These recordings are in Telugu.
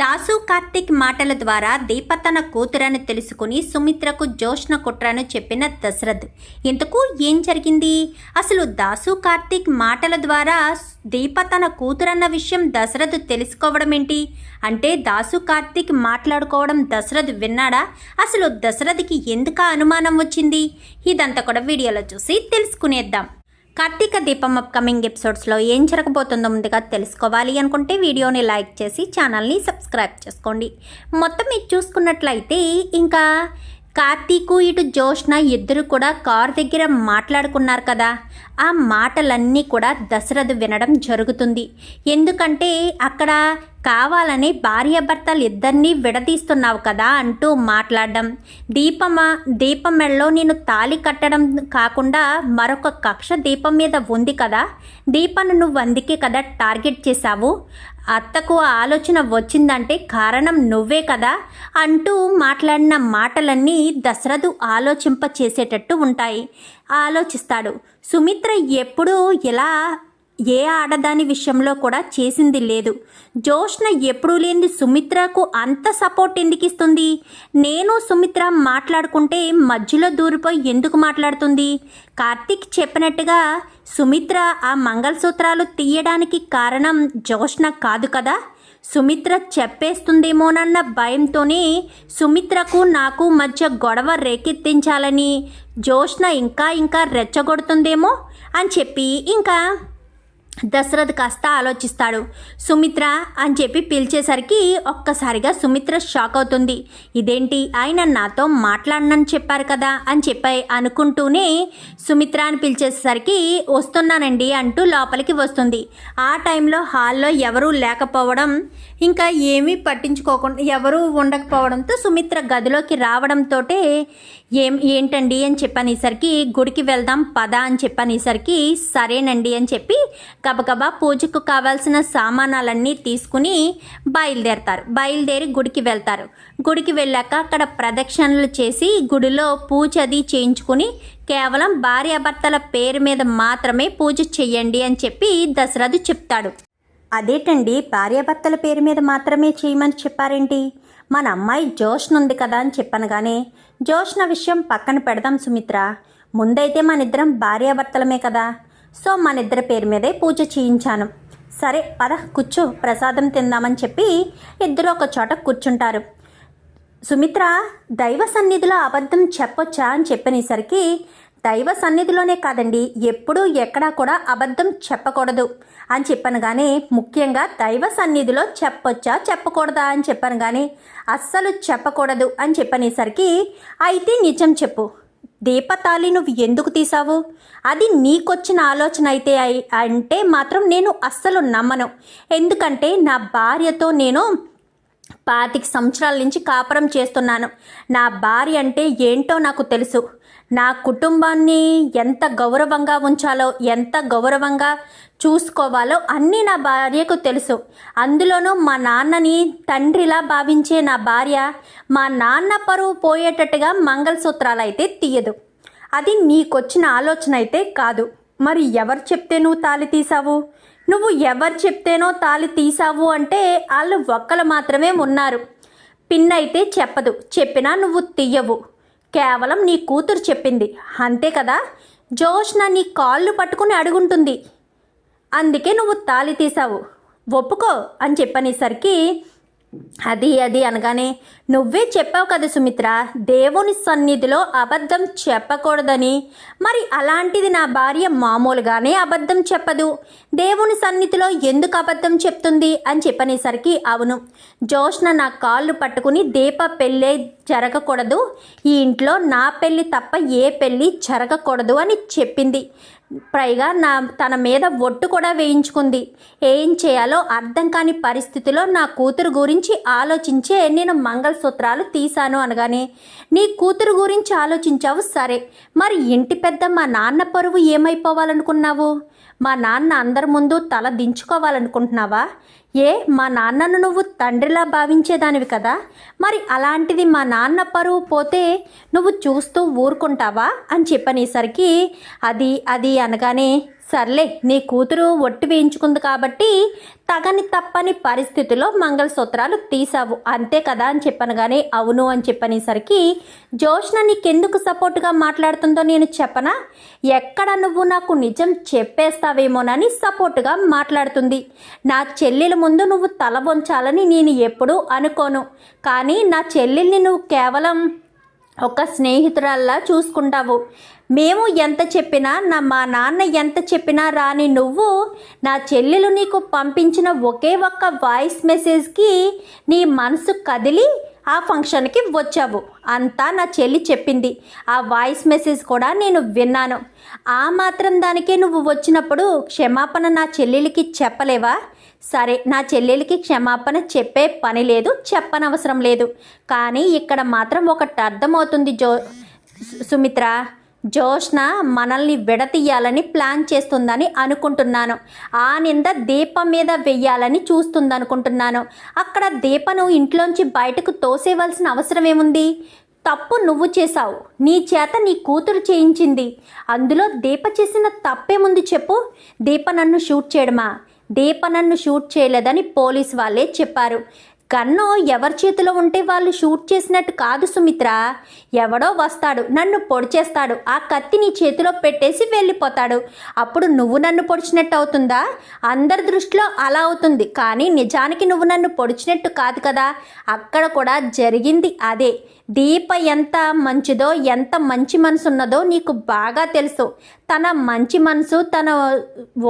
దాసు కార్తిక్ మాటల ద్వారా దీప తన కూతురని తెలుసుకుని సుమిత్రకు జోష్న కుట్రను చెప్పిన దశరథ్ ఇంతకు ఏం జరిగింది? అసలు దాసు కార్తిక్ మాటల ద్వారా దీప తన కూతురన్న విషయం దశరథ్ తెలుసుకోవడం ఏంటి? అంటే దాసు కార్తిక్ మాట్లాడుకోవడం దశరథ్ విన్నాడా? అసలు దశరథ్కి ఎందుకు అనుమానం వచ్చింది? ఇదంతా కూడా వీడియోలో చూసి తెలుసుకునేద్దాం. కార్తీక దీపం అప్కమింగ్ ఎపిసోడ్స్లో ఏం జరగబోతుందో ముందుగా తెలుసుకోవాలి అనుకుంటే వీడియోని లైక్ చేసి ఛానల్ని సబ్స్క్రైబ్ చేసుకోండి. మొత్తం ఇది చూసుకున్నట్లయితే ఇంకా కార్తీకు ఇటు జోష్న ఇద్దరు కూడా కార్ దగ్గర మాట్లాడుకున్నారు కదా. ఆ మాటలన్నీ కూడా దశరథ్ వినడం జరుగుతుంది. ఎందుకంటే అక్కడ కావాలని భార్యాభర్తలు ఇద్దరినీ విడదీస్తున్నావు కదా అంటూ మాట్లాడడం. దీపమా దీపం నేను తాళి కట్టడం కాకుండా మరొక కక్ష దీపం మీద ఉంది కదా. దీపను నువ్వు అందుకే కదా టార్గెట్ చేశావు. అత్తకు ఆలోచన వచ్చిందంటే కారణం నువ్వే కదా అంటూ మాట్లాడిన మాటలన్నీ దశరథు ఆలోచింప చేసేటట్టు ఉంటాయి. ఆలోచిస్తాడు. సుమిత్ర ఎప్పుడూ ఇలా ఏ ఆడదాని విషయంలో కూడా చేసింది లేదు. జోష్న ఎప్పుడూ లేని సుమిత్రకు అంత సపోర్ట్ ఎందుకు ఇస్తుంది? నేను సుమిత్ర మాట్లాడుకుంటే మధ్యలో దూరిపోయి ఎందుకు మాట్లాడుతుంది? కార్తీక్ చెప్పినట్టుగా సుమిత్ర ఆ మంగళసూత్రాలు తీయడానికి కారణం జోష్న కాదు కదా? సుమిత్ర చెప్పేస్తుందేమోనన్న భయంతోనే సుమిత్రకు నాకు మధ్య గొడవ రేకెత్తించాలని జోష్న ఇంకా ఇంకా రెచ్చగొడుతుందేమో అని చెప్పి ఇంకా దశరథ్ కాస్త ఆలోచిస్తాడు. సుమిత్ర అని చెప్పి పిలిచేసరికి ఒక్కసారిగా సుమిత్ర షాక్ అవుతుంది. ఇదేంటి? ఆయన నాతో మాట్లాడనని చెప్పారు కదా అని చెప్పి అనుకుంటూనే సుమిత్ర అని పిలిచేసరికి వస్తున్నానండి అంటూ లోపలికి వస్తుంది. ఆ టైంలో హాల్లో ఎవరూ లేకపోవడం ఇంకా ఏమీ పట్టించుకోకుండా ఎవరూ ఉండకపోవడంతో సుమిత్ర గదిలోకి రావడంతో ఏం ఏంటండి అని చెప్పనేసరికి గుడికి వెళ్దాం పద అని చెప్పనేసరికి సరేనండి అని చెప్పి గబగబా పూజకు కావాల్సిన సామానాలన్నీ తీసుకుని బయలుదేరతారు. బయలుదేరి గుడికి వెళ్తారు. గుడికి వెళ్ళాక అక్కడ ప్రదక్షిణలు చేసి గుడిలో పూజ అది చేయించుకుని కేవలం భార్యాభర్తల పేరు మీద మాత్రమే పూజ చెయ్యండి అని చెప్పి దశరథు చెప్తాడు. అదేటండి భార్యాభర్తల పేరు మీద మాత్రమే చేయమని చెప్పారేంటి? మన అమ్మాయి జోష్న ఉంది కదా అని చెప్పాను కానీ జోష్న విషయం పక్కన పెడదాం సుమిత్ర. ముందైతే మన ఇద్దరం భార్యాభర్తలమే కదా. సో మన ఇద్దరి పేరు మీదే పూజ చేయించాను. సరే పద కూర్చో ప్రసాదం తిందామని చెప్పి ఇద్దరు ఒక చోట కూర్చుంటారు. సుమిత్ర దైవ సన్నిధిలో అబద్ధం చెప్పొచ్చా అని చెప్పనేసరికి దైవ సన్నిధిలోనే కాదండి ఎప్పుడూ ఎక్కడా కూడా అబద్ధం చెప్పకూడదు. అని చెప్పాను కానీ ముఖ్యంగా దైవ సన్నిధిలో చెప్పొచ్చా చెప్పకూడదా అని చెప్పాను కానీ అస్సలు చెప్పకూడదు అని చెప్పనేసరికి అయితే నిజం చెప్పు. దీపతాళి నువ్వు ఎందుకు తీసావు అది నీకొచ్చిన ఆలోచన అయితే అంటే మాత్రం నేను అస్సలు నమ్మను. ఎందుకంటే నా భార్యతో నేను పాతిక సంవత్సరాల నుంచి కాపురం చేస్తున్నాను. నా భార్య అంటే ఏంటో నాకు తెలుసు. నా కుటుంబాన్ని ఎంత గౌరవంగా ఉంచాలో ఎంత గౌరవంగా చూసుకోవాలో అన్నీ నా భార్యకు తెలుసు. అందులోనూ మా నాన్నని తండ్రిలా భావించే నా భార్య మా నాన్న పరువు పోయేటట్టుగా మంగళసూత్రాలు అయితే తీయదు. అది నీకొచ్చిన ఆలోచన అయితే కాదు. మరి ఎవరు చెప్తే నువ్వు తాలి తీసావు నువ్వు ఎవరు చెప్తేనో తాలి తీసావు అంటే వాళ్ళు ఒక్కలు మాత్రమే ఉన్నారు. పిన్ అయితే చెప్పదు. చెప్పినా నువ్వు తీయవు. కేవలం నీ కూతురు చెప్పింది. అంతే కదా? జోష్న నీ కాళ్ళు పట్టుకుని అడుగుంటుంది. అందుకే నువ్వు తాళి తీసావు ఒప్పుకో అని చెప్పనేసరికి అది అది అనగానే నువ్వే చెప్పావు కదా సుమిత్ర దేవుని సన్నిధిలో అబద్ధం చెప్పకూడదని. మరి అలాంటిది నా భార్య మామూలుగానే అబద్ధం చెప్పదు. దేవుని సన్నిధిలో ఎందుకు అబద్ధం చెప్తుంది? అని చెప్పనేసరికి అవును జోష్న నా కాళ్ళు పట్టుకుని దీప పెళ్ళే జరగకూడదు. ఈ ఇంట్లో నా పెళ్ళి తప్ప ఏ పెళ్ళి జరగకూడదు అని చెప్పింది. పైగా నా తన మీద ఒట్టు కూడా వేయించుకుంది. ఏం చేయాలో అర్థం కాని పరిస్థితిలో నా కూతురు గురించి ఆలోచించే నేను మంగళసూత్రాలు తీశాను అనగానే నీ కూతురు గురించి ఆలోచించావు సరే మరి ఇంటి పెద్ద మా నాన్న పరువు ఏమైపోవాలనుకున్నావు? మా నాన్న అందరి ముందు తల దించుకోవాలనుకుంటున్నావా? ఏ మా నాన్నను నువ్వు తండ్రిలా భావించేదానివి కదా? మరి అలాంటిది మా నాన్న పరువు పోతే నువ్వు చూస్తూ ఊరుకుంటావా? అని చెప్పనేసరికి అది అది అనగానే సర్లే నీ కూతురు ఒట్టి వేయించుకుంది కాబట్టి తగని తప్పని పరిస్థితిలో మంగళసూత్రాలు తీసావు అంతే కదా అని చెప్పాను కానీ అవును అని చెప్పనేసరికి జోష్న నీకెందుకు సపోర్ట్గా మాట్లాడుతుందో నేను చెప్పనా? ఎక్కడ నువ్వు నాకు నిజం చెప్పేస్తావేమోనని సపోర్ట్గా మాట్లాడుతుంది. నా చెల్లెల ముందు నువ్వు తల వంచాలని నేను ఎప్పుడూ అనుకోను. కానీ నా చెల్లెల్ని నువ్వు కేవలం ఒక స్నేహితురాల్లా చూసుకుంటావు. మేము ఎంత చెప్పినా నా మా నాన్న ఎంత చెప్పినా రాని నువ్వు నా చెల్లెలు నీకు పంపించిన ఒకే ఒక్క వాయిస్ మెసేజ్కి నీ మనసు కదిలి ఆ ఫంక్షన్కి వచ్చావు. అంతా నా చెల్లి చెప్పింది. ఆ వాయిస్ మెసేజ్ కూడా నేను విన్నాను. ఆ మాత్రం దానికే నువ్వు వచ్చినప్పుడు క్షమాపణ నా చెల్లెలికి చెప్పలేవా? సరే నా చెల్లెలికి క్షమాపణ చెప్పే పని లేదు చెప్పనవసరం లేదు. కానీ ఇక్కడ మాత్రం ఒకటి అర్థమవుతుంది జో సుమిత్ర. జోష్న మనల్ని విడతీయాలని ప్లాన్ చేస్తుందని అనుకుంటున్నాను. ఆ నింద దీపం మీద వెయ్యాలని చూస్తుందనుకుంటున్నాను. అక్కడ దీపను ఇంట్లోంచి బయటకు తోసేవలసిన అవసరం ఏముంది? తప్పు నువ్వు చేశావు. నీ చేత నీ కూతురు చేయించింది. అందులో దీప చేసిన తప్పేముంది చెప్పు? దీప నన్ను షూట్ చేయడమా? దీప నన్ను షూట్ చేయలేదని పోలీస్ వాళ్ళే చెప్పారు. గన్ను ఎవరి చేతిలో ఉంటే వాళ్ళు షూట్ చేసినట్టు కాదు సుమిత్ర. ఎవడో వస్తాడు నన్ను పొడిచేస్తాడు. ఆ కత్తి నీ చేతిలో పెట్టేసి వెళ్ళిపోతాడు. అప్పుడు నువ్వు నన్ను పొడిచినట్టు అవుతుందా? అందరి దృష్టిలో అలా అవుతుంది. కానీ నిజానికి నువ్వు నన్ను పొడిచినట్టు కాదు కదా. అక్కడ కూడా జరిగింది అదే. దీప ఎంత మంచిదో ఎంత మంచి మనసు ఉన్నదో నీకు బాగా తెలుసు. తన మంచి మనసు తన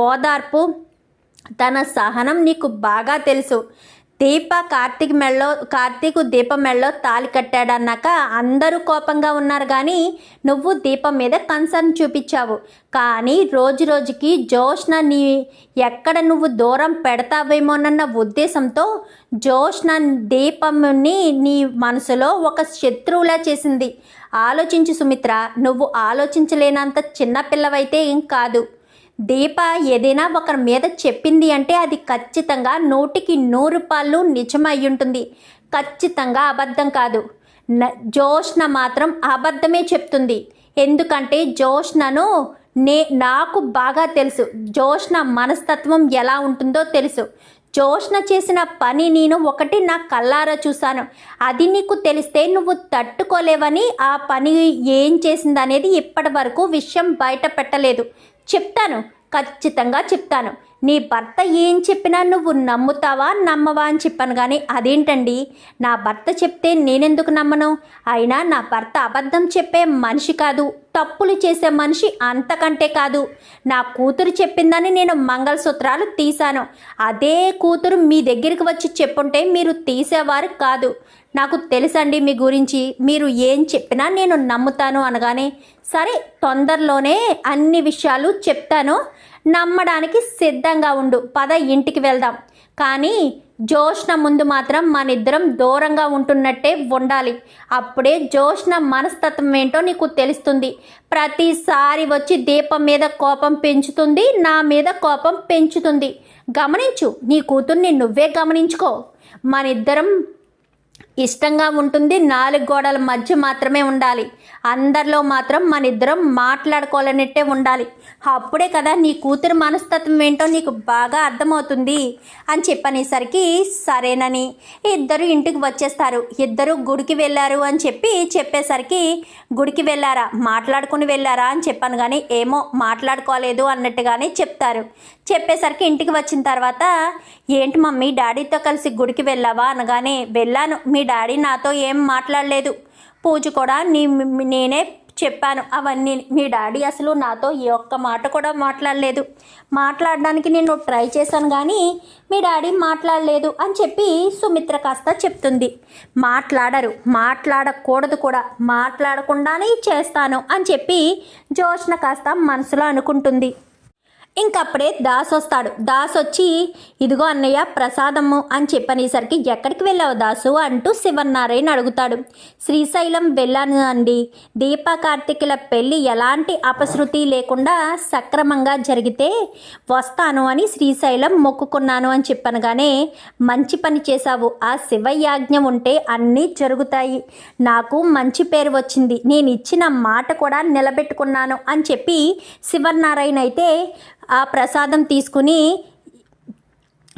ఓదార్పు తన సహనం నీకు బాగా తెలుసు. దీప కార్తీక్ మెళ్ళో కార్తీక్ దీప మెళ్ళో తాలి కట్టాడన్నాక అందరూ కోపంగా ఉన్నారు కానీ నువ్వు దీపం మీద కన్సర్న్ చూపించావు. కానీ రోజు రోజుకి జోష్న నీ ఎక్కడ నువ్వు దూరం పెడతావేమోనన్న ఉద్దేశంతో జోష్న దీపంని నీ మనసులో ఒక శత్రువులా చేసింది. ఆలోచించు సుమిత్ర నువ్వు ఆలోచించలేనంత చిన్న పిల్లవైతే ఏం కాదు. దీప ఏదైనా ఒకరి మీద చెప్పింది అంటే అది ఖచ్చితంగా నూటికి నూరు పాళ్ళు నిజమై ఉంటుంది ఖచ్చితంగా అబద్ధం కాదు. న జోష్న మాత్రం అబద్ధమే చెప్తుంది. ఎందుకంటే జోష్నను నే నాకు బాగా తెలుసు. జోష్న మనస్తత్వం ఎలా ఉంటుందో తెలుసు. జోష్న చేసిన పని నేను ఒకటి నా కల్లారా చూశాను. అది నీకు తెలిస్తే నువ్వు తట్టుకోలేవని ఆ పని ఏం చేసిందనేది ఇప్పటి వరకు విషయం బయట పెట్టలేదు. చెప్తాను ఖచ్చితంగా చెప్తాను. నీ భర్త ఏం చెప్పినా నువ్వు నమ్ముతావా నమ్మవా అని చెప్పాను కానీ అదేంటండి? నా భర్త చెప్తే నేనెందుకు నమ్మను? అయినా నా భర్త అబద్ధం చెప్పే మనిషి కాదు తప్పులు చేసే మనిషి అంతకంటే కాదు. నా కూతురు చెప్పిందని నేను మంగళసూత్రాలు తీశాను. అదే కూతురు మీ దగ్గరికి వచ్చి చెప్పుంటే మీరు తీసేవారు కాదు. నాకు తెలుసండి మీ గురించి మీరు ఏం చెప్పినా నేను నమ్ముతాను అనగానే సరే తొందరలోనే అన్ని విషయాలు చెప్తాను. నమ్మడానికి సిద్ధంగా ఉండు. పద ఇంటికి వెళ్దాం. కానీ జోష్ణ ముందు మాత్రం మన ఇద్దరం దూరంగా ఉంటున్నట్టే ఉండాలి. అప్పుడే జోష్న మనస్తత్వం ఏంటో నీకు తెలుస్తుంది. ప్రతిసారి వచ్చి దీపం మీద కోపం పెంచుతుంది నా మీద కోపం పెంచుతుంది. గమనించు నీ కూతుర్ని నువ్వే గమనించుకో. మనిద్దరం ఇష్టంగా ఉంటుంది. నాలుగు గోడల మధ్య మాత్రమే ఉండాలి. అందరిలో మాత్రం మన ఇద్దరం మాట్లాడుకోవాలన్నట్టే ఉండాలి. అప్పుడే కదా నీ కూతురు మనస్తత్వం ఏంటో నీకు బాగా అర్థమవుతుంది అని చెప్పనేసరికి సరేనని. ఇద్దరు ఇంటికి వచ్చేస్తారు. ఇద్దరు గుడికి వెళ్ళారు అని చెప్పి చెప్పేసరికి గుడికి వెళ్ళారా? మాట్లాడుకుని వెళ్ళారా? అని చెప్పాను కానీ ఏమో మాట్లాడుకోలేదు అన్నట్టుగానే చెప్తారు. చెప్పేసరికి ఇంటికి వచ్చిన తర్వాత ఏంటి మమ్మీ డాడీతో కలిసి గుడికి వెళ్ళావా? అనగానే వెళ్ళాను. మీ డాడీ నాతో ఏం మాట్లాడలేదు. పూజ కూడా నీ నేనే చెప్పాను. అవన్నీ మీ డాడీ అసలు నాతో ఏ ఒక్క మాట కూడా మాట్లాడలేదు. మాట్లాడడానికి నేను ట్రై చేశాను కానీ మీ డాడీ మాట్లాడలేదు అని చెప్పి సుమిత్ర కాస్త చెప్తుంది. మాట్లాడరు మాట్లాడకూడదు కూడా. మాట్లాడకుండానే చేస్తాను అని చెప్పి జోష్న కాస్త మనసులో అనుకుంటుంది. ఇంకప్పుడే దాస్ వస్తాడు. దాస్ వచ్చి ఇదిగో అన్నయ్య ప్రసాదము అని చెప్పనేసరికి ఎక్కడికి వెళ్ళావు దాసు? అంటూ శివనారాయణ అడుగుతాడు. శ్రీశైలం వెళ్ళాను అండి. దీప కార్తికుల పెళ్ళి ఎలాంటి అపశృతి లేకుండా సక్రమంగా జరిగితే వస్తాను అని శ్రీశైలం మొక్కుకున్నాను అని చెప్పనగానే మంచి పని చేశావు. ఆ శివయాజ్ఞ ఉంటే అన్నీ జరుగుతాయి. నాకు మంచి పేరు వచ్చింది. నేను ఇచ్చిన మాట కూడా నిలబెట్టుకున్నాను అని చెప్పి శివనారాయణ అయితే ఆ ప్రసాదం తీసుకుని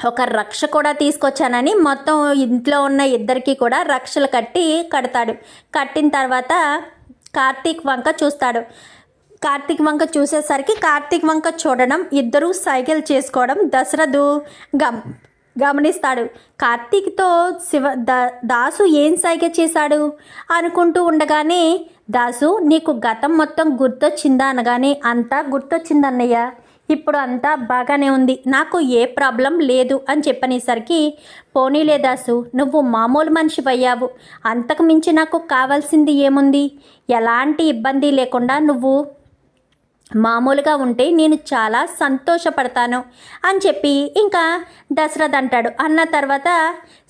ఒక రక్ష కూడా తీసుకొచ్చానని మొత్తం ఇంట్లో ఉన్న ఇద్దరికి కూడా రక్షలు కట్టి కడతాడు. కట్టిన తర్వాత కార్తీక్ వంక చూస్తాడు. కార్తీక్ వంక చూసేసరికి కార్తీక్ వంక చూడడం ఇద్దరూ సైకిల్ చేసుకోవడం దశరథు గమ్ గమనిస్తాడు. కార్తీక్తో శివ దా దాసు ఏం సైగ చేశాడు? అనుకుంటూ ఉండగానే దాసు నీకు గతం మొత్తం గుర్తొచ్చిందా అనగానే అంతా గుర్తొచ్చిందన్నయ్య. ఇప్పుడు అంతా బాగానే ఉంది. నాకు ఏ ప్రాబ్లం లేదు అని చెప్పనేసరికి పోనీలే దాసు నువ్వు మామూలు మనిషి అయ్యావు అంతకు మించి నాకు కావాల్సింది ఏముంది? ఎలాంటి ఇబ్బంది లేకుండా నువ్వు మామూలుగా ఉంటే నేను చాలా సంతోషపడతాను అని చెప్పి ఇంకా దశరథ్ అంటాడు. అన్న తర్వాత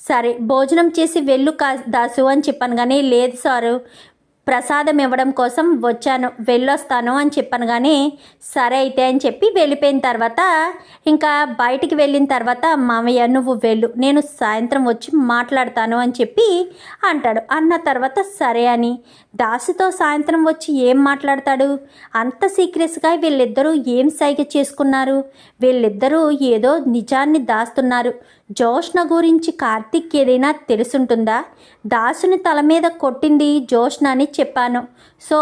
సరే భోజనం చేసి వెళ్ళు కా దాసు అని చెప్పాను కానీ లేదు సారు ప్రసాదం ఇవ్వడం కోసం వచ్చాను వెళ్ళొస్తాను అని చెప్పాను కానీ సరే అయితే అని చెప్పి వెళ్ళిపోయిన తర్వాత ఇంకా బయటికి వెళ్ళిన తర్వాత మామయ్య నువ్వు వెళ్ళు నేను సాయంత్రం వచ్చి మాట్లాడతాను అని చెప్పి అంటాడు. అన్న తర్వాత సరే అని. దాసుతో సాయంత్రం వచ్చి ఏం మాట్లాడతాడు? అంత సీక్రెట్స్గా వీళ్ళిద్దరూ ఏం సైగ చేసుకున్నారు? వీళ్ళిద్దరూ ఏదో నిజాన్ని దాస్తున్నారు. జోష్న గురించి కార్తిక్ ఏదైనా తెలుసుంటుందా? దాసుని తల మీద కొట్టింది జోష్న అని చెప్పాను. సో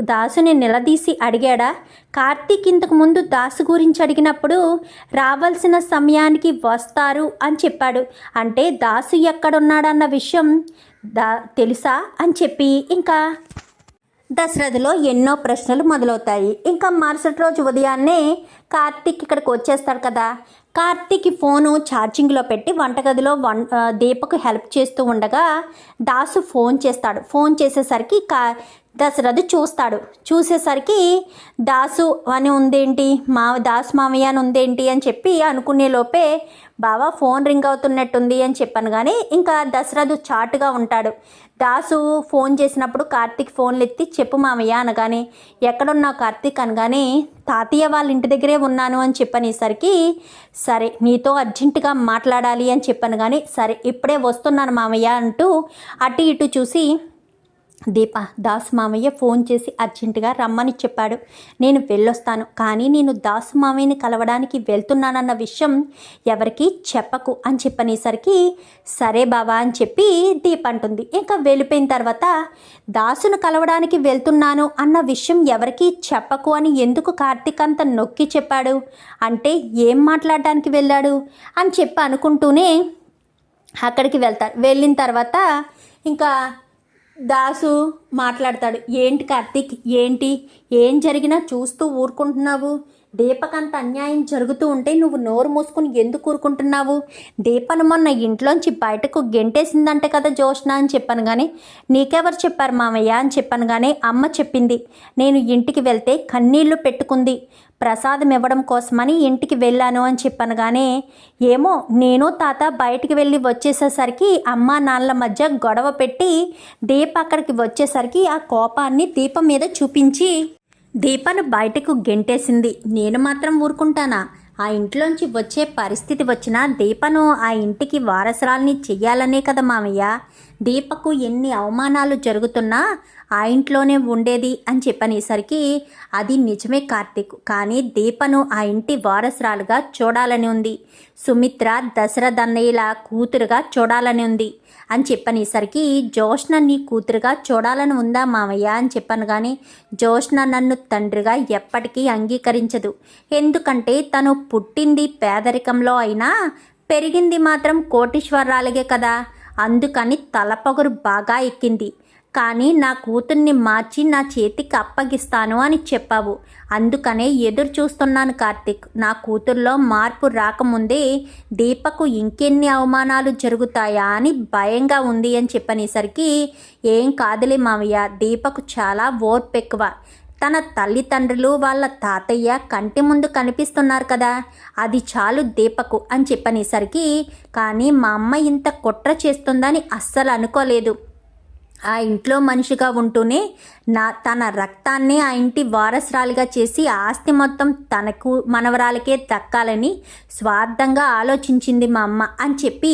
దాసుని నిలదీసి అడిగాడా? కార్తీక్ ఇంతకు ముందు దాసు గురించి అడిగినప్పుడు రావాల్సిన సమయానికి వస్తారు అని చెప్పాడు. అంటే దాసు ఎక్కడున్నాడన్న విషయం దా తెలుసా అని చెప్పి ఇంకా దశరథలో ఎన్నో ప్రశ్నలు మొదలవుతాయి. ఇంకా మరుసటి రోజు ఉదయాన్నే కార్తీక్ ఇక్కడికి వచ్చేస్తాడు కదా. కార్తీక్ ఫోను ఛార్జింగ్లో పెట్టి వంటగదిలో వన్ దీపకు హెల్ప్ చేస్తూ ఉండగా దాసు ఫోన్ చేస్తాడు. ఫోన్ చేసేసరికి కా దశరథు చూస్తాడు. చూసేసరికి దాసు అని ఉందేంటి? మా దాసు మామయ్య అని ఉందేంటి అని చెప్పి అనుకునే లోపే బావా ఫోన్ రింగ్ అవుతున్నట్టుంది అని చెప్పాను కానీ ఇంకా దశరథు చాటుగా ఉంటాడు. దాసు ఫోన్ చేసినప్పుడు కార్తీక్ ఫోన్లు ఎత్తి చెప్పు మామయ్య అనగానే ఎక్కడున్నావు కార్తీక్? అనగానే తాతయ్య వాళ్ళ ఇంటి దగ్గరే ఉన్నాను అని చెప్పనేసరికి సరే నీతో అర్జెంటుగా మాట్లాడాలి అని చెప్పాను కానీ సరే ఇప్పుడే వస్తున్నాను మామయ్య అంటూ అటు ఇటు చూసి దీప దాసు మామయ్య ఫోన్ చేసి అర్జెంటుగా రమ్మని చెప్పాడు. నేను వెళ్ళొస్తాను కానీ నేను దాసు మామయ్యని కలవడానికి వెళ్తున్నానన్న విషయం ఎవరికి చెప్పకు అని చెప్పనేసరికి సరే బాబా అని చెప్పి దీప అంటుంది. ఇంకా వెళ్ళిపోయిన తర్వాత దాసును కలవడానికి వెళ్తున్నాను అన్న విషయం ఎవరికి చెప్పకు అని ఎందుకు కార్తీక్ అంత నొక్కి చెప్పాడు? అంటే ఏం మాట్లాడడానికి వెళ్ళాడు? అని చెప్పి అనుకుంటూనే అక్కడికి వెళ్తారు. వెళ్ళిన తర్వాత ఇంకా దాసు మాట్లాడతాడు. ఏంటి కార్తీక్? ఏంటి? ఏం జరిగినా చూస్తూ ఊరుకుంటున్నావు? దీపకంత అన్యాయం జరుగుతూ ఉంటే నువ్వు నోరు మూసుకుని ఎందుకు ఊరుకుంటున్నావు? దీపను మొన్న ఇంట్లోంచి బయటకు గెంటేసిందంటే కదా జోష్న అని చెప్పాను కానీ నీకెవరు చెప్పారు మామయ్య అని చెప్పాను కానీ అమ్మ చెప్పింది. నేను ఇంటికి వెళ్తే కన్నీళ్ళు పెట్టుకుంది. ప్రసాదం ఇవ్వడం కోసమని ఇంటికి వెళ్ళాను అని చెప్పాను కానీ ఏమో నేను తాత బయటికి వెళ్ళి వచ్చేసేసరికి అమ్మ నాన్నల మధ్య గొడవ పెట్టి దీప అక్కడికి వచ్చేసరికి ఆ కోపాన్ని దీపం మీద చూపించి దీపను బయటకు గెంటేసింది. నేను మాత్రం ఊరుకుంటానా? ఆ ఇంట్లోంచి వచ్చే పరిస్థితి వచ్చినా దీపను ఆ ఇంటికి వారసురాల్ని చెయ్యాలనే కదా మామయ్య. దీపకు ఎన్ని అవమానాలు జరుగుతున్నా ఆ ఇంట్లోనే ఉండేది అని చెప్పనేసరికి అది నిజమే కార్తీక్. కానీ దీపను ఆ ఇంటి వారసురాలుగా చూడాలని ఉంది. సుమిత్ర దశరథ అన్నయ్యల కూతురుగా చూడాలని ఉంది అని చెప్పనేసరికి జోష్న నీ కూతురుగా చూడాలని ఉందా మామయ్య అని చెప్పాను కానీ జోష్న నన్ను తండ్రిగా ఎప్పటికీ అంగీకరించదు. ఎందుకంటే తను పుట్టింది పేదరికంలో అయినా పెరిగింది మాత్రం కోటీశ్వరాలగే కదా. అందుకని తలపొగరు బాగా ఎక్కింది. కానీ నా కూతుర్ని మార్చి నా చేతికి అప్పగిస్తాను అని చెప్పావు. అందుకనే ఎదురు చూస్తున్నాను కార్తిక్. నా కూతుర్లో మార్పు రాకముందే దీపకు ఇంకెన్ని అవమానాలు జరుగుతాయా అని భయంగా ఉంది అని చెప్పనేసరికి ఏం కాదులే మావయ్య దీపకు చాలా ఓర్పు ఎక్కువ తన తల్లిదండ్రులు వాళ్ళ తాతయ్య కంటి ముందు కనిపిస్తున్నారు కదా. అది చాలు దీపకు అని చెప్పనేసరికి కానీ మా అమ్మ ఇంత కుట్ర చేస్తుందని అస్సలు అనుకోలేదు. ఆ ఇంట్లో మనిషిగా ఉంటూనే నా తన రక్తాన్ని ఆ ఇంటి వారసురాలిగా చేసి ఆస్తి మొత్తం తనకు మనవరాలకే దక్కాలని స్వార్థంగా ఆలోచించింది మా అమ్మ అని చెప్పి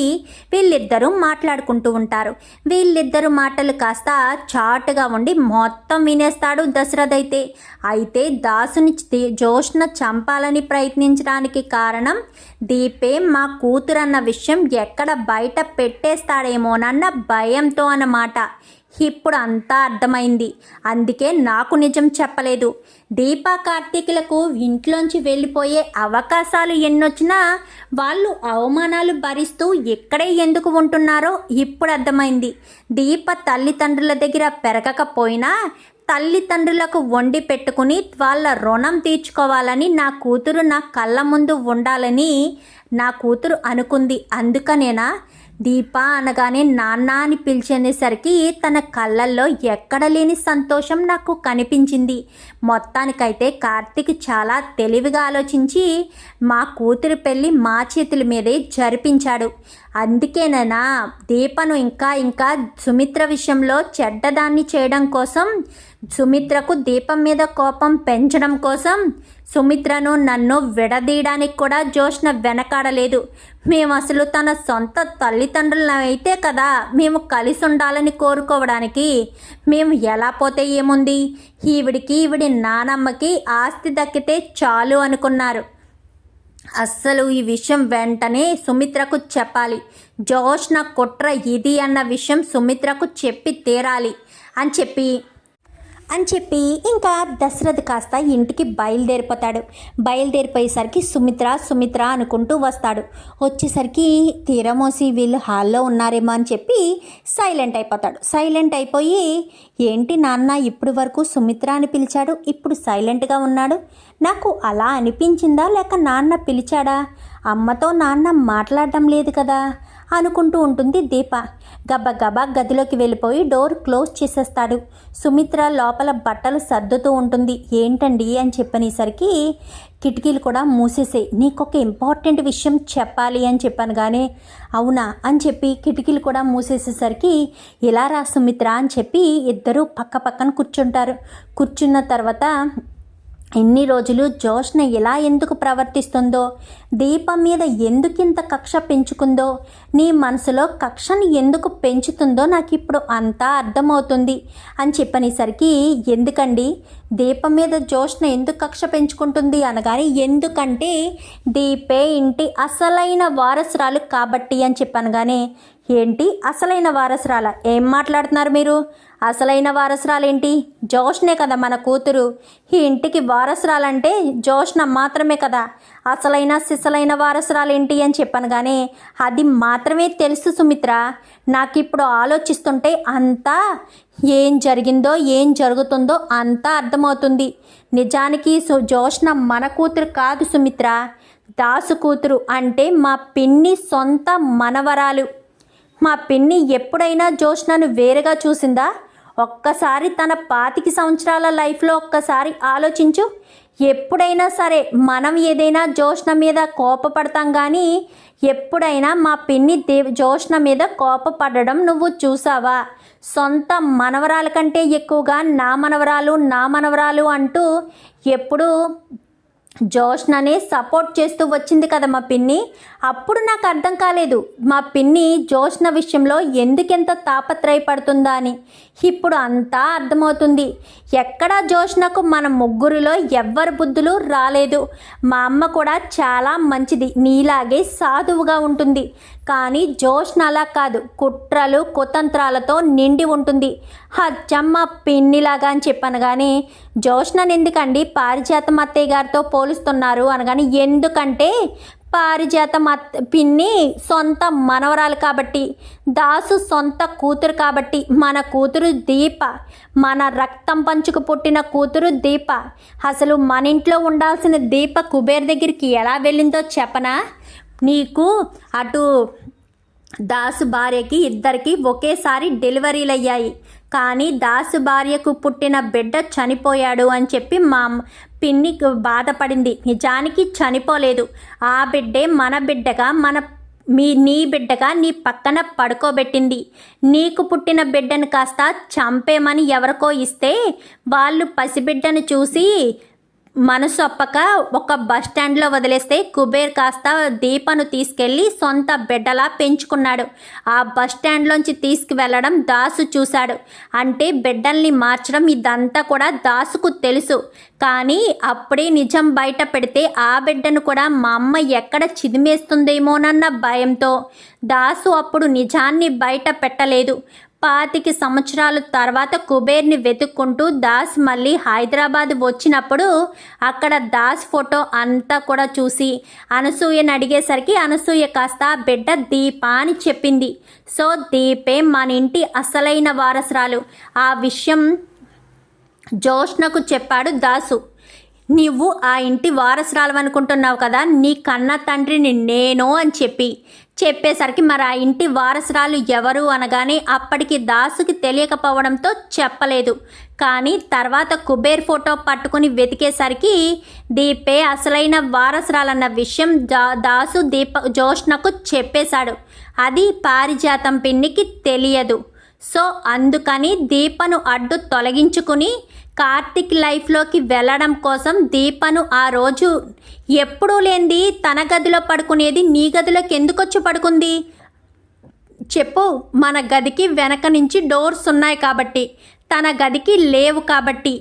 వీళ్ళిద్దరూ మాట్లాడుకుంటూ ఉంటారు. వీళ్ళిద్దరు మాటలు కాస్త చాటుగా ఉండి మొత్తం వినేస్తాడు దశరథ్ అయితే అయితే దాసుని ది- జోష్న చంపాలని ప్రయత్నించడానికి కారణం దీపే మా కూతురన్న విషయం ఎక్కడ బయట పెట్టేస్తాడేమోనన్న భయంతో అన్నమాట. ఇప్పుడు అంతా అర్థమైంది. అందుకే నాకు నిజం చెప్పలేదు. దీపా కార్తీకులకు ఇంట్లోంచి వెళ్ళిపోయే అవకాశాలు ఎన్నొచ్చినా వాళ్ళు అవమానాలు భరిస్తూ ఎక్కడే ఎందుకు ఉంటున్నారో ఇప్పుడు అర్థమైంది. దీప తల్లిదండ్రుల దగ్గర పెరగకపోయినా తల్లిదండ్రులకు వండి పెట్టుకుని వాళ్ళ రుణం తీర్చుకోవాలని నా కూతురు నా కళ్ళ ముందు ఉండాలని నా కూతురు అనుకుంది. అందుకనేనా? దీప అనగానే నాన్న అని పిలిచేసరికి తన కళ్ళల్లో ఎక్కడ లేని సంతోషం నాకు కనిపించింది. మొత్తానికైతే కార్తీక్ చాలా తెలివిగా ఆలోచించి మా కూతురి పెళ్ళి మా చేతుల మీదే జరిపించాడు. అందుకేనైనా దీపను ఇంకా ఇంకా సుమిత్ర విషయంలో చెడ్డదాన్ని చేయడం కోసం సుమిత్రకు దీపం మీద కోపం పెంచడం కోసం సుమిత్రను నన్ను విడదీయడానికి కూడా జోష్న వెనకాడలేదు. మేము అసలు తన సొంత తల్లిదండ్రులను అయితే కదా మేము కలిసి ఉండాలని కోరుకోవడానికి. మేము ఎలా పోతే ఏముంది? ఈవిడికి ఈవిడి నానమ్మకి ఆస్తి దక్కితే చాలు అనుకున్నారు. అస్సలు ఈ విషయం వెంటనే సుమిత్రకు చెప్పాలి. జోష్న కుట్ర ఇది అన్న విషయం సుమిత్రకు చెప్పి తీరాలి అని చెప్పి అని చెప్పి ఇంకా దశరథ్ కాస్త ఇంటికి బయలుదేరిపోతాడు. బయలుదేరిపోయేసరికి సుమిత్ర సుమిత్ర అనుకుంటూ వస్తాడు. వచ్చేసరికి తీరమోసి వీళ్ళు హాల్లో ఉన్నారేమో అని చెప్పి సైలెంట్ అయిపోతాడు. సైలెంట్ అయిపోయి ఏంటి నాన్న ఇప్పటి వరకు సుమిత్ర అని పిలిచాడు? ఇప్పుడు సైలెంట్గా ఉన్నాడు? నాకు అలా అనిపించిందా? లేక నాన్న పిలిచాడా? అమ్మతో నాన్న మాట్లాడడం లేదు కదా? అనుకుంటూ ఉంటుంది దీప. గబగబా గదిలోకి వెళ్ళిపోయి డోర్ క్లోజ్ చేసేస్తాడు. సుమిత్ర లోపల బట్టలు సర్దుతూ ఉంటుంది. ఏంటండి అని చెప్పనేసరికి కిటికీలు కూడా మూసేసాయి. నీకు ఒక ఇంపార్టెంట్ విషయం చెప్పాలి అని చెప్పాను కానీ అవునా అని చెప్పి కిటికీలు కూడా మూసేసేసరికి ఇలా రా సుమిత్ర అని చెప్పి ఇద్దరూ పక్క పక్కన కూర్చుంటారు. కూర్చున్న తర్వాత ఎన్ని రోజులు జోష్న ఇలా ఎందుకు ప్రవర్తిస్తుందో దీపం మీద ఎందుకింత కక్ష పెంచుకుందో నీ మనసులో కక్షను ఎందుకు పెంచుతుందో నాకు ఇప్పుడు అంతా అర్థమవుతుంది అని చెప్పనేసరికి ఎందుకండి? దీపం మీద జోష్న ఎందుకు కక్ష పెంచుకుంటుంది అనగానే ఎందుకంటే దీపే ఇంటి అసలైన వారసురాలు కాబట్టి అని చెప్పనగానే ఏంటి అసలైన వారసురాల? ఏం మాట్లాడుతున్నారు మీరు? అసలైన వారసురాలేంటి? జోష్నే కదా మన కూతురు. ఈ ఇంటికి వారసురాలంటే జోష్న మాత్రమే కదా. అసలైన సిసలైన వారసురాలేంటి అని చెప్పాను కానీ అది మాత్రమే తెలుసు సుమిత్ర. నాకు ఇప్పుడు ఆలోచిస్తుంటే అంతా ఏం జరిగిందో ఏం జరుగుతుందో అంతా అర్థమవుతుంది. నిజానికి సు జోష్న మన కూతురు కాదు సుమిత్ర. దాసు కూతురు అంటే మా పిన్ని సొంత మనవరాలు. మా పిన్ని ఎప్పుడైనా జోష్నను వేరుగా చూసిందా? ఒక్కసారి తన పాతికి సంవత్సరాల లైఫ్లో ఒక్కసారి ఆలోచించు. ఎప్పుడైనా సరే మనం ఏదైనా జోష్న మీద కోపపడతాం కానీ ఎప్పుడైనా మా పిన్ని దేవ్ జోష్ణ మీద కోపపడడం నువ్వు చూసావా? సొంత మనవరాల కంటే ఎక్కువగా నా మనవరాలు నా మనవరాలు అంటూ ఎప్పుడు జోష్ననే సపోర్ట్ చేస్తూ వచ్చింది కదా మా పిన్ని. అప్పుడు నాకు అర్థం కాలేదు. మా పిన్ని జోష్న విషయంలో ఎందుకెంత తాపత్రయపడుతుందా అని. ఇప్పుడు అంతా అర్థమవుతుంది. ఎక్కడా జోష్నకు మన ముగ్గురిలో ఎవ్వరి బుద్ధులు రాలేదు. మా అమ్మ కూడా చాలా మంచిది. నీలాగే సాధువుగా ఉంటుంది. కానీ జోష్న అలా కాదు. కుట్రలు కుతంత్రాలతో నిండి ఉంటుంది. హచ్చమ్మ పిన్నిలాగా అని చెప్పాను కానీ జోష్నని ఎందుకండి పారిజాతం అత్తయ్య గారితో పోలుస్తున్నారు అనగాని ఎందుకంటే పారిజాత మత్ పిన్ని సొంత మనవరాలు కాబట్టి దాసు సొంత కూతురు కాబట్టి మన కూతురు దీప మన రక్తం పంచుకు పుట్టిన కూతురు దీప. అసలు మన ఇంట్లో ఉండాల్సిన దీప కుబేర్ దగ్గరికి ఎలా వెళ్ళిందో చెప్పనా? నీకు అటు దాసు భార్యకి ఇద్దరికి ఒకేసారి డెలివరీలు అయ్యాయి కానీ దాసు భార్యకు పుట్టిన బిడ్డ చనిపోయాడు అని చెప్పి మా పిన్ని బాధపడింది. నిజానికి చనిపోలేదు. ఆ బిడ్డే మన బిడ్డగా మన మీ నీ బిడ్డగా నీ పక్కన పడుకోబెట్టింది. నీకు పుట్టిన బిడ్డను కాస్త చంపేమని ఎవరికో ఇస్తే వాళ్ళు పసిబిడ్డను చూసి మనసు ఒక బస్ స్టాండ్లో వదిలేస్తే కుబేర్ కాస్త దీపను తీసుకెళ్ళి సొంత బిడ్డలా పెంచుకున్నాడు. ఆ బస్ స్టాండ్లోంచి తీసుకువెళ్ళడం దాసు చూశాడు. అంటే బిడ్డల్ని మార్చడం ఇదంతా కూడా దాసుకు తెలుసు. కానీ అప్పుడే నిజం బయట పెడితే ఆ బిడ్డను కూడా మా అమ్మ ఎక్కడ చిదిమేస్తుందేమోనన్న భయంతో దాసు అప్పుడు నిజాన్ని బయట పెట్టలేదు. పాతికి సంవత్సరాల తర్వాత కుబేర్ని వెతుక్కుంటూ దాస్ మళ్ళీ హైదరాబాద్ వచ్చినప్పుడు అక్కడ దాస్ ఫోటో అంతా కూడా చూసి అనసూయని అడిగేసరికి అనసూయ కాస్త బిడ్డ దీప అని చెప్పింది. సో దీపే మన ఇంటి అసలైన వారసురాలు. ఆ విషయం జోష్నకు చెప్పాడు దాసు. నీవు ఆ ఇంటి వారసురాలు అనుకుంటున్నావు కదా నీ కన్న తండ్రిని నేను అని చెప్పి. చెప్పేసరికి మరి ఆ ఇంటి వారసురాలు ఎవరు అనగానే అప్పటికి దాసుకి తెలియకపోవడంతో చెప్పలేదు. కానీ తర్వాత కుబేర్ ఫోటో పట్టుకుని వెతికేసరికి దీపే అసలైన వారసురాలన్న విషయం దా దాసు దీప జోష్నకు చెప్పేశాడు. అది పారిజాతం పిన్నికి తెలియదు. సో అందుకని దీపను అడ్డు తొలగించుకుని కార్తిక్ లైఫ్లోకి వెళ్ళడం కోసం దీపను ఆ రోజు ఎప్పుడూ లేనిది తన గదిలో పడుకునేది నీ గదిలోకి ఎందుకు వచ్చి పడుకుంది? చెప్పు మన గదికి వెనక నుంచి డోర్స్ ఉన్నాయి కాబట్టి తన గదికి లేవు కాబట్టి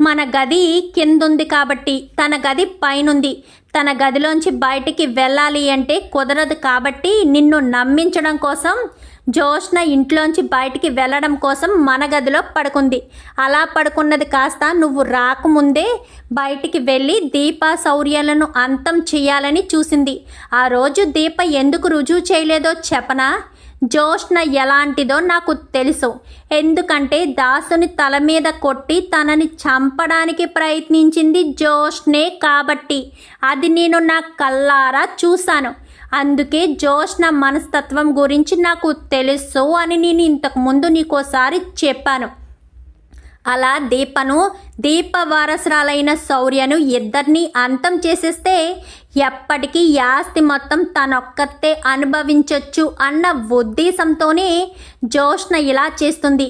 మన గది కిందుంది కాబట్టి తన గది పైనుంది తన గదిలోంచి బయటికి వెళ్ళాలి అంటే కుదరదు కాబట్టి నిన్ను నమ్మించడం కోసం జోష్న ఇంట్లోంచి బయటికి వెళ్ళడం కోసం మన గదిలో పడుకుంది. అలా పడుకున్నది కాస్త నువ్వు రాకముందే బయటికి వెళ్ళి దీప శౌర్యాలను అంతం చేయాలని చూసింది. ఆ రోజు దీప ఎందుకు రుజువు చేయలేదో చెప్పనా? జోష్న ఎలాంటిదో నాకు తెలుసు. ఎందుకంటే దాసుని తల మీద కొట్టి తనని చంపడానికి ప్రయత్నించింది జోష్నే కాబట్టి. అది నేను నా కల్లారా చూశాను. అందుకే జోష్న మనస్తత్వం గురించి నాకు తెలుసు అని నేను ఇంతకు ముందు నీకోసారి చెప్పాను. అలా దీపను దీప వారసురాలైన శౌర్యను ఇద్దరిని అంతం చేసేస్తే ఎప్పటికీ యాస్తి ఆస్తి మొత్తం తనొక్కతే అనుభవించవచ్చు అన్న ఉద్దేశంతోనే జోష్న ఇలా చేస్తుంది.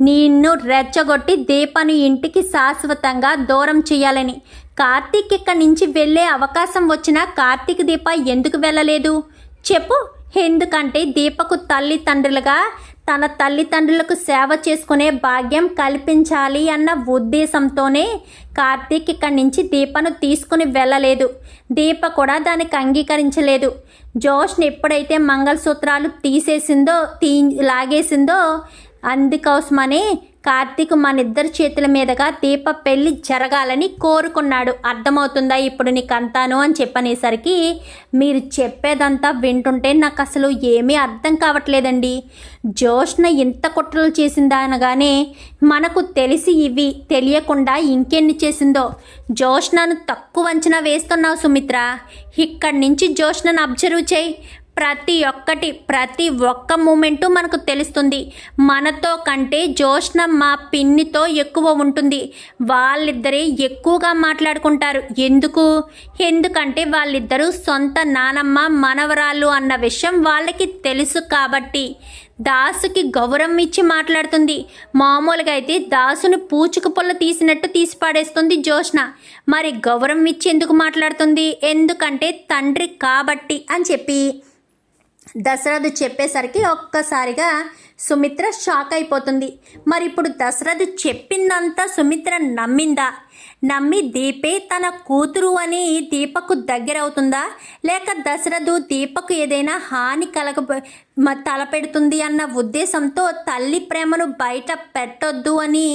నిన్ను రెచ్చగొట్టి దీపను ఇంటికి శాశ్వతంగా దూరం చేయాలని కార్తీక్ ఇక్కడి నుంచి వెళ్ళే అవకాశం వచ్చినా కార్తీక్ దీప ఎందుకు వెళ్ళలేదు? చెప్పు. ఎందుకంటే దీపకు తల్లిదండ్రులుగా తన తల్లిదండ్రులకు సేవ చేసుకునే భాగ్యం కల్పించాలి అన్న ఉద్దేశంతోనే కార్తీక్ ఇక్కడి నుంచి దీపను తీసుకుని వెళ్ళలేదు. దీప కూడా దానికి అంగీకరించలేదు. జోష్ని ఎప్పుడైతే మంగళసూత్రాలు తీసేసిందో తీ లాగేసిందో అందుకోసమని కార్తీక్ మన ఇద్దరి చేతుల మీదుగా దీప పెళ్ళి జరగాలని కోరుకున్నాడు. అర్థమవుతుందా ఇప్పుడు నీకు అంతాను అని చెప్పనేసరికి మీరు చెప్పేదంతా వింటుంటే నాకు అసలు ఏమీ అర్థం కావట్లేదండి. జోష్న ఇంత కుట్రలు చేసిందా అనగానే మనకు తెలిసి ఇవి తెలియకుండా ఇంకెన్ని చేసిందో. జోష్నను తక్కువ అంచనా వేస్తున్నావు సుమిత్ర. ఇక్కడి నుంచి జోష్నను అబ్జర్వ్ చేయి. ప్రతి ఒక్కటి ప్రతి ఒక్క మూమెంటు మనకు తెలుస్తుంది. మనతో కంటే జోష్న మా పిన్నితో ఎక్కువ ఉంటుంది. వాళ్ళిద్దరే ఎక్కువగా మాట్లాడుకుంటారు. ఎందుకు? ఎందుకంటే వాళ్ళిద్దరూ సొంత నానమ్మ మనవరాలు అన్న విషయం వాళ్ళకి తెలుసు కాబట్టి. దాసుకి గౌరవం ఇచ్చి మాట్లాడుతుంది. మామూలుగా అయితే దాసును పూచుకు పొల్ల తీసినట్టు తీసి పాడేస్తుంది జోష్న. మరి గౌరవం ఇచ్చి ఎందుకు మాట్లాడుతుంది? ఎందుకంటే తండ్రి కాబట్టి అని చెప్పి. దశరథ్ చెప్పేసరికి ఒక్కసారిగా సుమిత్ర షాక్ అయిపోతుంది. మరి ఇప్పుడు దశరథ్ చెప్పిందంతా సుమిత్ర నమ్మిందా? నమ్మి దీపే తన కూతురు అని దీపకు దగ్గరవుతుందా? లేక దశరథు దీపకు ఏదైనా హాని కలగ తలపెడుతుంది అన్న ఉద్దేశంతో తల్లి ప్రేమను బయట పెట్టొద్దు అని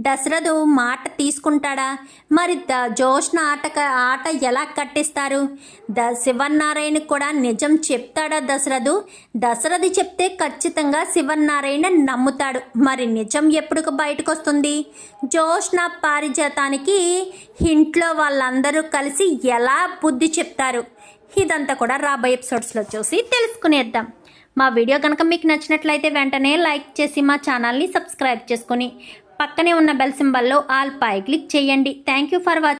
దశరథు మాట తీసుకుంటాడా? మరి ద జోష్ణ ఆట ఆట ఎలా కట్టిస్తారు? ద శివనారాయణ కూడా నిజం చెప్తాడా దశరథు? దశరథి చెప్తే ఖచ్చితంగా శివనారాయణ నమ్ముతాడు. మరి నిజం ఎప్పుడు బయటకు వస్తుంది జోష్ణ పారిజాతానికి ఇంట్లో వాళ్ళందరూ కలిసి ఎలా బుద్ధి చెప్తారు? ఇదంతా కూడా రాబోయే ఎపిసోడ్స్లో చూసి తెలుసుకునేద్దాం. మా వీడియో కనుక మీకు నచ్చినట్లయితే వెంటనే లైక్ చేసి మా ఛానల్ని సబ్స్క్రైబ్ చేసుకొని పక్కనే ఉన్న బెల్ సింబల్లో ఆల్ పై క్లిక్ చేయండి. Thank you for watching